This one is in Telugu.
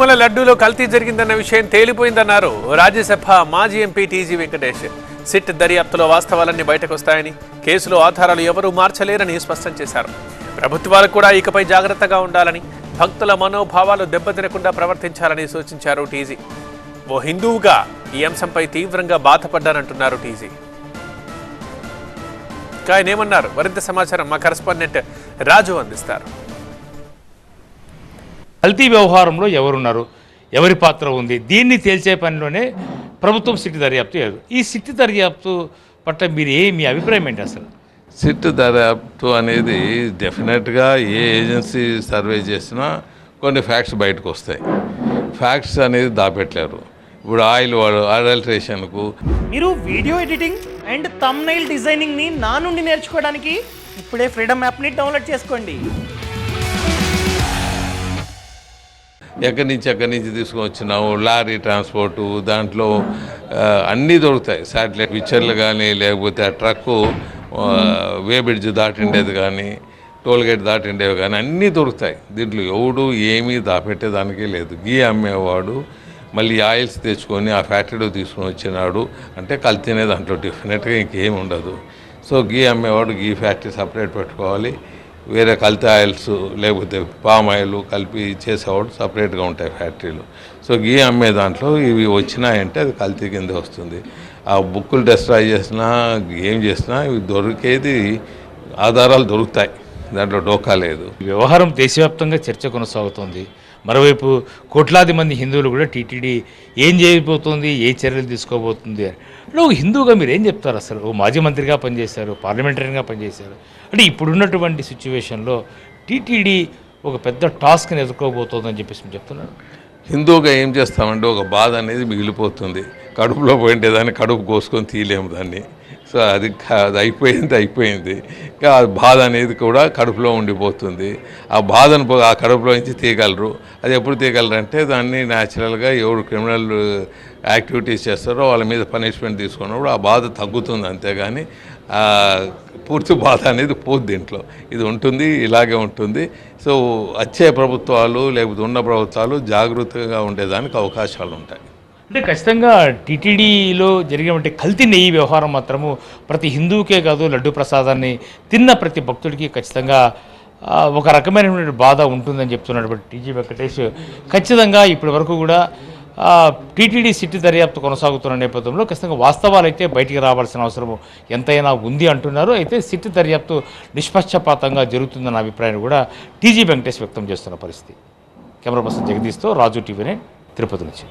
తిరుమల లడ్డూలో కల్తీ జరిగిందన్న విషయం తేలిపోయిందన్నారు రాజ్యసభ మాజీ ఎంపీ టీజీ వెంకటేష్. సిట్ దర్యాప్తులో వాస్తవాలన్నీ బయటకొస్తాయని కేసులో ఆధారాలు ఎవరూ మార్చలేరని స్పష్టం చేశారు. ప్రభుత్వాలు కూడా ఇకపై జాగ్రత్తగా ఉండాలని భక్తుల మనోభావాలు దెబ్బతినకుండా ప్రవర్తించాలని సూచించారు టీజీ. ఓ హిందువుగా ఈ అంశంపై తీవ్రంగా బాధపడ్డానంటున్నారు టీజీ. ఆయన ఏమన్నారు? మరింత సమాచారం మా కరస్పాండెంట్ రాజు అందిస్తారు. కల్తీ వ్యవహారంలో ఎవరున్నారు? ఎవరి పాత్ర ఉంది? దీన్ని తేల్చే పనిలోనే ప్రభుత్వం సిట్టి దర్యాప్తు చేయదు. ఈ సిట్టి దర్యాప్తు పట్ల మీరు ఏ మీ అభిప్రాయం ఏంటి అసలు? సిట్ దర్యాప్తు అనేది డెఫినెట్గా ఏ ఏజెన్సీ సర్వే చేసినా కొన్ని ఫ్యాక్ట్స్ బయటకు వస్తాయి. ఫ్యాక్ట్స్ అనేది దాపెట్టలేరు. ఇప్పుడు ఆయిల్ వాడు అడల్ట్రేషన్కు మీరు వీడియో ఎడిటింగ్ అండ్ తమ్నైల్ డిజైనింగ్ని నా నుండి నేర్చుకోవడానికి ఇప్పుడే ఫ్రీడమ్ యాప్ని డౌన్లోడ్ చేసుకోండి. ఎక్కడి నుంచి ఎక్కడి నుంచి తీసుకొని వచ్చినావు? లారీ ట్రాన్స్పోర్టు దాంట్లో అన్నీ దొరుకుతాయి. శాటిలైట్ పిక్చర్లు కానీ లేకపోతే ఆ ట్రక్కు వేబ్రిడ్జ్ వే బ్రిడ్జ్ దాటిండేది కానీ టోల్గేట్ దాటిండేవి కానీ అన్నీ దొరుకుతాయి. దీంట్లో ఎవడు ఏమీ దాపెట్టేదానికే లేదు. గీ అమ్మేవాడు మళ్ళీ ఆయిల్స్ తెచ్చుకొని ఆ ఫ్యాక్టరీలో తీసుకొని వచ్చినాడు అంటే కల్తీనే దాంట్లో డెఫినెట్గా ఇంకేం ఉండదు. సో గీ అమ్మేవాడు గీ ఫ్యాక్టరీ సపరేట్ పెట్టుకోవాలి. వేరే కల్తీ ఆయిల్స్ లేకపోతే పామ్ ఆయిల్ కలిపి చేసేవాడు సపరేట్గా ఉంటాయి ఫ్యాక్టరీలు. సో గీ అమ్మే దాంట్లో ఇవి వచ్చినాయంటే అది కల్తీ కింద వస్తుంది. ఆ బుక్కులు డెస్ట్రాయ్ చేసినా ఏం చేసినా ఇవి దొరికేది ఆధారాలు దొరుకుతాయి. దాంట్లో డోకా లేదు. వ్యవహారం దేశవ్యాప్తంగా చర్చ కొనసాగుతోంది. మరోవైపు కోట్లాది మంది హిందువులు కూడా టీటీడీ ఏం చేయబోతోంది ఏ చర్యలు తీసుకోబోతుంది? అని అంటే ఒక హిందువుగా మీరు ఏం చెప్తారు అసలు? ఓ మాజీ మంత్రిగా పనిచేశారు పార్లమెంటరీగా పనిచేశారు. అంటే ఇప్పుడున్నటువంటి సిచ్యువేషన్లో టీటీడీ ఒక పెద్ద టాస్క్ని ఎదుర్కోబోతోందని చెప్పేసి మీరు చెప్తున్నారు? హిందూగా ఏం చేస్తామంటే ఒక బాధ అనేది మిగిలిపోతుంది. కడుపులో పోయింటే దాన్ని కడుపు కోసుకొని తీయలేము దాన్ని. సో అది అది అయిపోయింది అయిపోయింది. ఇంకా ఆ బాధ అనేది కూడా కడుపులో ఉండిపోతుంది. ఆ బాధను ఆ కడుపులో నుంచి తీయగలరు. అది ఎప్పుడు తీయగలరు అంటే దాన్ని న్యాచురల్గా ఎవరు క్రిమినల్ యాక్టివిటీస్ చేస్తారో వాళ్ళ మీద పనిష్మెంట్ తీసుకున్నప్పుడు ఆ బాధ తగ్గుతుంది అంతేగాని పూర్తి బాధ అనేది పోదు దీంట్లో. ఇది ఉంటుంది ఇలాగే ఉంటుంది. సో వచ్చే ప్రభుత్వాలు లేకపోతే ఉన్న ప్రభుత్వాలు జాగ్రత్తగా ఉండేదానికి అవకాశాలు ఉంటాయి అంటే ఖచ్చితంగా టీటీడీలో జరిగినటువంటి కల్తీ నెయ్యి వ్యవహారం మాత్రము ప్రతి హిందువుకే కాదు లడ్డు ప్రసాదాన్ని తిన్న ప్రతి భక్తుడికి ఖచ్చితంగా ఒక రకమైనటువంటి బాధ ఉంటుందని చెప్తున్నటువంటి టీజీ వెంకటేష్. ఖచ్చితంగా ఇప్పటి వరకు కూడా టీటీడీ సిటీ దర్యాప్తు కొనసాగుతున్న నేపథ్యంలో ఖచ్చితంగా వాస్తవాలు అయితే బయటికి రావాల్సిన అవసరం ఎంతైనా ఉంది అంటున్నారు. అయితే సిటీ దర్యాప్తు నిష్పక్షపాతంగా జరుగుతుందన్న అభిప్రాయాన్ని కూడా టీజీ వెంకటేష్ వ్యక్తం చేస్తున్న పరిస్థితి. కెమెరా పర్సన్ జగదీష్తో రాజు టీవీనే తిరుపతి నుంచి.